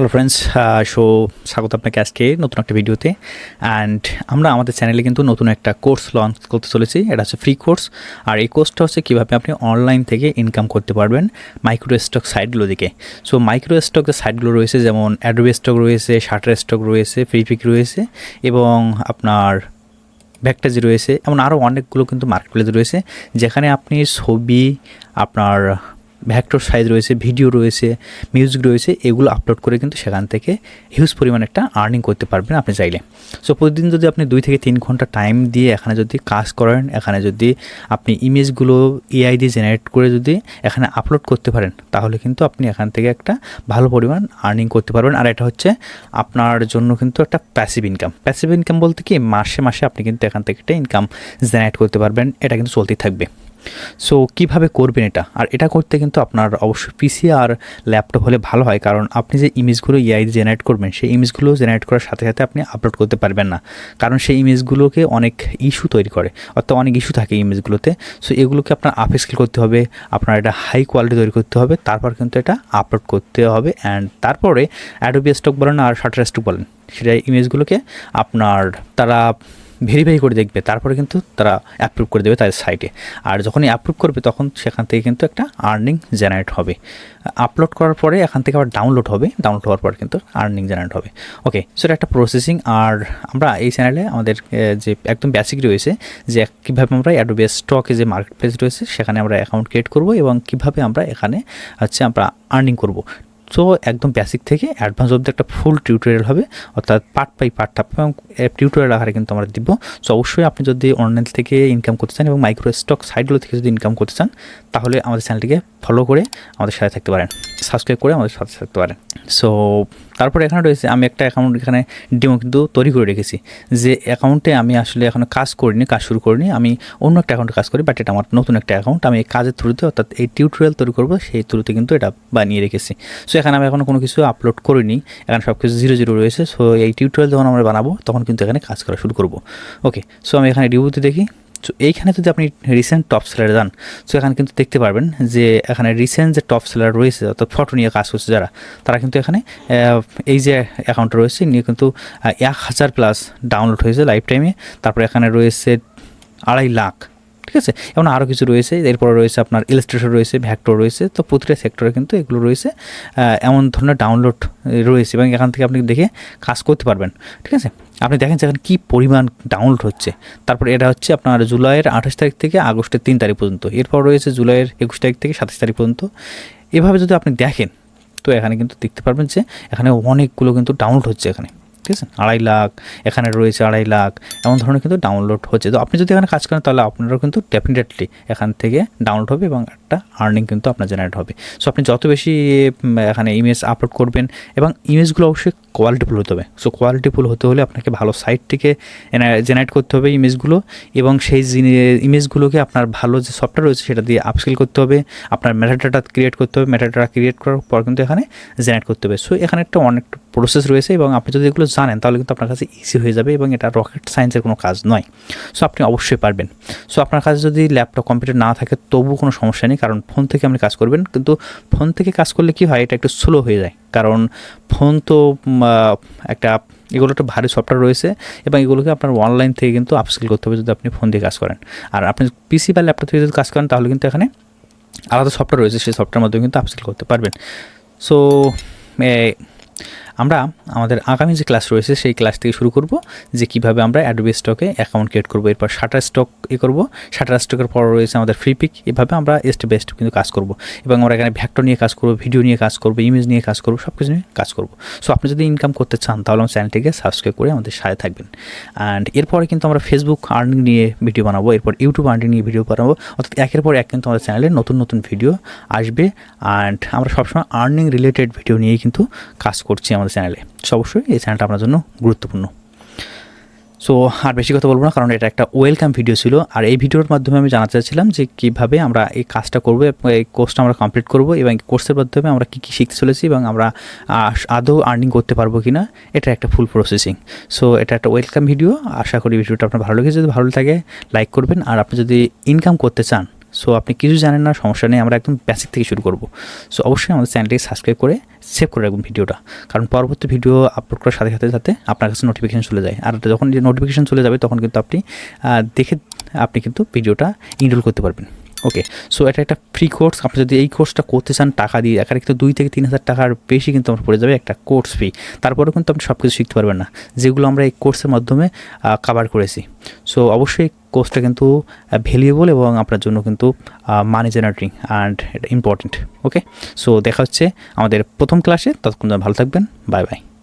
Hello friends so স্বাগত আপনাকে আজকে নতুন একটা ভিডিওতে। অ্যান্ড আমরা আমাদের চ্যানেলে কিন্তু নতুন একটা কোর্স লঞ্চ করতে চলেছি। এটা হচ্ছে ফ্রি কোর্স আর এই কোর্সটা হচ্ছে কীভাবে আপনি অনলাইন থেকে ইনকাম করতে পারবেন মাইক্রো স্টক সাইটগুলো দিকে। সো মাইক্রো স্টক যে সাইটগুলো রয়েছে, যেমন অ্যাডোবি স্টক রয়েছে শার্টার স্টক রয়েছে ফ্রি পিক রয়েছে, এবং আপনার ভ্যাকটাজি রয়েছে, এমন আরও অনেকগুলো কিন্তু মার্কেট প্লেস রয়েছে, যেখানে আপনি ছবি, আপনার ভ্যাক্টর সাইজ রয়েছে ভিডিও রয়েছে মিউজিক রয়েছে, এগুলো আপলোড করে কিন্তু সেখান থেকে হিউজ পরিমাণ একটা আর্নিং করতে পারবেন আপনি চাইলে। সো প্রতিদিন যদি আপনি দুই থেকে তিন ঘণ্টা টাইম দিয়ে এখানে যদি কাজ করেন, এখানে যদি আপনি ইমেজগুলো এআই দিয়ে জেনারেট করে যদি এখানে আপলোড করতে পারেন, তাহলে কিন্তু আপনি এখান থেকে একটা ভালো পরিমাণ আর্নিং করতে পারবেন। আর এটা হচ্ছে আপনার জন্য কিন্তু একটা প্যাসিভ ইনকাম প্যাসিভ ইনকাম বলতে কি? মাসে মাসে আপনি কিন্তু এখান থেকে একটা ইনকাম জেনারেট করতে পারবেন। এটা কিন্তু চলতেই থাকবে। সো কীভাবে করবেন এটা? আর এটা করতে কিন্তু আপনার অবশ্যই পিসি আর ল্যাপটপ হলে ভালো হয়, কারণ আপনি যে ইমেজগুলো ইআই জেনারেট করবেন, সেই ইমেজগুলো জেনারেট করার সাথে সাথে আপনি আপলোড করতে পারবেন না। কারণ সেই ইমেজগুলোকে অনেক ইস্যু তৈরি করে, অর্থাৎ অনেক ইস্যু থাকে ইমেজগুলোতে সো এগুলোকে আপনার আপ স্কেল করতে হবে, আপনার এটা হাই কোয়ালিটি তৈরি করতে হবে, তারপর কিন্তু এটা আপলোড করতে হবে অ্যান্ড তারপরে অ্যাডোবি স্টক বলেন আর শাটার স্টক বলেন সেটা ইমেজগুলোকে আপনার, তারা ভেরিফাই করে দেখবে, তারপরে কিন্তু তারা অ্যাপ্রুভ করে দেবে তাদের সাইটে আর যখনই অ্যাপ্রুভ করবে, তখন সেখান থেকে কিন্তু একটা আর্নিং জেনারেট হবে। আপলোড করার পরে এখান থেকে আবার ডাউনলোড হবে। ডাউনলোড হওয়ার পর কিন্তু আর্নিং জেনারেট হবে। ওকে সেটা একটা প্রসেসিং আর আমরা এই চ্যানেলে আমাদের যে একদম বেসিক রয়েছে, যে কীভাবে আমরা অ্যাডোবি স্টকে যে মার্কেট প্লেস রয়েছে, সেখানে আমরা অ্যাকাউন্ট ক্রিয়েট করব এবং কীভাবে আমরা এখানে হচ্ছে আমরা আর্নিং করব। সো একদম বেসিক থেকে অ্যাডভান্স অব্দি একটা ফুল টিউটোরিয়াল হবে, অর্থাৎ পার্ট বাই পার্ট এবং টিউটোরিয়াল আকারে কিন্তু আমরা দিব। সো অবশ্যই আপনি যদি অনলাইন থেকে ইনকাম করতে চান এবং মাইক্রো স্টক সাইটগুলো থেকে যদি ইনকাম করতে চান, তাহলে আমাদের চ্যানেলটিকে ফলো করে আমাদের সাথে থাকতে পারেন। সাবস্ক্রাইব করে আমাদের সাথে থাকতে পারেন। সো তারপরে এখানে রয়েছে, আমি একটা অ্যাকাউন্ট এখানে ডিমো কিন্তু তৈরি করে রেখেছি। যে অ্যাকাউন্টে আমি আসলে এখনও কাজ করিনি, কাজ শুরু করিনি, আমি অন্য একটা অ্যাকাউন্টে কাজ করি বাট এটা আমার নতুন একটা অ্যাকাউন্ট আমি এই কাজের থ্রুতে অর্থাৎ এই টিউটোরিয়াল তৈরি করব, সেই থ্রুতে কিন্তু এটা বানিয়ে রেখেছি। সো এখানে আমি এখনও কোনো কিছু আপলোড করিনি, এখানে সব কিছু জিরো জিরো রয়েছে সো এই টিউটোরিয়াল যখন আমরা বানাবো, তখন কিন্তু এখানে কাজ করা শুরু করব। ওকে সো আমি এখানে রিভিউতে দেখি। সো এইখানে যদি আপনি রিসেন্ট টপ সেলারে যান সো এখানে কিন্তু দেখতে পারবেন যে এখানে রিসেন্ট যে টপ সেলার রয়েছে, অর্থাৎ ফটো নিয়ে কাজ করছে যারা, তারা কিন্তু এখানে এই যে অ্যাকাউন্ট রয়েছে, নিয়ে কিন্তু এক হাজার প্লাস ডাউনলোড হয়েছে লাইফ টাইমে তারপরে এখানে রয়েছে আড়াই লাখ। ঠিক আছে? এমন আরও কিছু রয়েছে। এরপর রয়েছে আপনার ইলাস্ট্রেটর রয়েছে ভ্যাক্টর রয়েছে। তো প্রতিটা সেক্টরে কিন্তু এগুলো রয়েছে। এমন ধরনের ডাউনলোড রয়েছে এবং এখান থেকে আপনি দেখে কাজ করতে পারবেন। ঠিক আছে? আপনি দেখেন যেখানে কী পরিমাণ ডাউনলোড হচ্ছে। তারপর এটা হচ্ছে আপনার জুলাইয়ের আঠাশ তারিখ থেকে আগস্টের তিন তারিখ পর্যন্ত। এরপর রয়েছে জুলাইয়ের একুশ তারিখ থেকে সাতাশ তারিখ পর্যন্ত। এভাবে যদি আপনি দেখেন, তো এখানে কিন্তু দেখতে পারবেন যে এখানে অনেকগুলো কিন্তু ডাউনলোড হচ্ছে এখানে। ঠিক আছে? আড়াই লাখ, এখানে রয়েছে আড়াই লাখ, এমন ধরনের কিন্তু ডাউনলোড হচ্ছে। তো আপনি যদি এখানে কাজ করেন, তাহলে আপনারও কিন্তু ডেফিনেটলি এখান থেকে ডাউনলোড হবে এবং একটা আর্নিং কিন্তু আপনার জেনারেট হবে। সো আপনি যত বেশি এখানে ইমেজ আপলোড করবেন এবং ইমেজগুলো অবশ্যই কোয়ালিটিফুল হতে হবে। সো কোয়ালিটিফুল হতে হলে আপনাকে ভালো সাইট থেকে জেনারেট করতে হবে ইমেজগুলো এবং সেই ইমেজগুলোকে আপনার ভালো যে সফটওয়্যার রয়েছে, সেটা দিয়ে আপস্কিল করতে হবে। আপনার ম্যাটারটা ক্রিয়েট করতে হবে। ম্যাটারটা ক্রিয়েট করার পর কিন্তু এখানে জেনারেট করতে হবে। সো এখানে একটা অনেক প্রসেস রয়েছে এবং আপনি যদি এগুলো জানেন, তাহলে কিন্তু আপনার কাছে ইজি হয়ে যাবে এবং এটা রকেট সায়েন্সের কোনো কাজ নয়। সো আপনি অবশ্যই পারবেন। সো আপনার কাছে যদি ল্যাপটপ কম্পিউটার না থাকে তবু কোনো সমস্যা নেই, কারণ ফোন থেকে আপনি কাজ করবেন। কিন্তু ফোন থেকে কাজ করলে কি হয়, এটা একটু স্লো হয়ে যায়। কারণ ফোন তো একটা, এগুলো একটা ভারী সফটওয়্যার রয়েছে এবং এগুলোকে আপনার অনলাইন থেকে কিন্তু আপস্কিল করতে হবে যদি আপনি ফোন দিয়ে কাজ করেন। আর আপনি পিসি বা ল্যাপটপ থেকে যদি কাজ করেন, তাহলে কিন্তু এখানে আলাদা সফটওয়্যার রয়েছে, সেই সফটওয়্যার মাধ্যমে কিন্তু আপস্কিল করতে পারবেন। সো আমরা আমাদের আগামী যে ক্লাস রয়েছে, সেই ক্লাস থেকে শুরু করব যে কীভাবে আমরা অ্যাডোবি স্টকে অ্যাকাউন্ট ক্রিয়েট করব। এরপর শাটার স্টক এ করব। শাটার স্টকের পর রয়েছে আমাদের ফ্রি পিক এভাবে আমরা স্টেপ বাই স্টেপ কিন্তু কাজ করব। এবং আমরা এখানে ভ্যাক্টর নিয়ে কাজ করব ভিডিও নিয়ে কাজ করব ইমেজ নিয়ে কাজ করব সব কিছু নিয়ে কাজ করব। সো আপনি যদি ইনকাম করতে চান, তাহলে আমার চ্যানেলটিকে সাবস্ক্রাইব করে আমাদের সাথে থাকবেন। অ্যান্ড এরপরে কিন্তু আমরা ফেসবুক আর্নিং নিয়ে ভিডিও বানাবো, এরপর ইউটিউব আর্নিং নিয়ে ভিডিও বানাবো। অর্থাৎ একের পর এক কিন্তু আমাদের চ্যানেলে নতুন নতুন ভিডিও আসবে। অ্যান্ড আমরা সবসময় আর্নিং রিলেটেড ভিডিও নিয়েই কিন্তু কাজ করছি আমাদের চ্যানেলে সো অবশ্যই এই চ্যানেলটা আপনার জন্য গুরুত্বপূর্ণ। সো আর বেশি কথা বলব না, কারণ এটা একটা ওয়েলকাম ভিডিও ছিল। আর এই ভিডিওর মাধ্যমে আমি জানাতে চাচ্ছিলাম যে কীভাবে আমরা এই কাজটা করব, এবং এই কোর্সটা আমরা কমপ্লিট করব, এবং কোর্সের মাধ্যমে আমরা কী কী শিখতে চলেছি, এবং আমরা আদৌ আর্নিং করতে পারব কি না এটা একটা ফুল প্রসেসিং সো এটা একটা ওয়েলকাম ভিডিও আশা করি ভিডিওটা আপনার ভালো লেগেছে। যদি ভালো থাকে লাইক করবেন। আর আপনি যদি ইনকাম করতে চান সো আপনি কিছু জানেন না, সমস্যা নেই, আমরা একদম বেসিক থেকে শুরু করব। সো অবশ্যই আমাদের চ্যানেলটিকে সাবস্ক্রাইব করে সেভ করে রাখবেন ভিডিওটা। কারণ পরবর্তী ভিডিও আপলোড করার সাথে সাথে সাথে আপনার কাছে নোটিফিকেশন চলে যায়। আর যখন যে নোটিফিকেশন চলে যাবে, তখন কিন্তু আপনি দেখে আপনি কিন্তু ভিডিওটা ইনরোল করতে পারবেন। ওকে সো এটা একটা ফ্রি কোর্স আপনি যদি এই কোর্সটা করতে চান, টাকা দিয়ে এখানে কিন্তু দুই থেকে তিন হাজার টাকার বেশি কিন্তু আমার পড়ে যাবে একটা কোর্স ফি তারপরেও কিন্তু আপনি সব কিছু শিখতে পারবেন না। যেগুলো আমরা এই কোর্সের মাধ্যমে কাভার করেছি। সো অবশ্যই কোর্সটা কিন্তু ভ্যালুয়েবল এবং আপনার জন্য কিন্তু মানি জেনারেটিং অ্যান্ড এটা ইম্পর্টেন্ট ওকে সো দেখা হচ্ছে আমাদের প্রথম ক্লাসে ততক্ষণ ভালো থাকবেন বাই বাই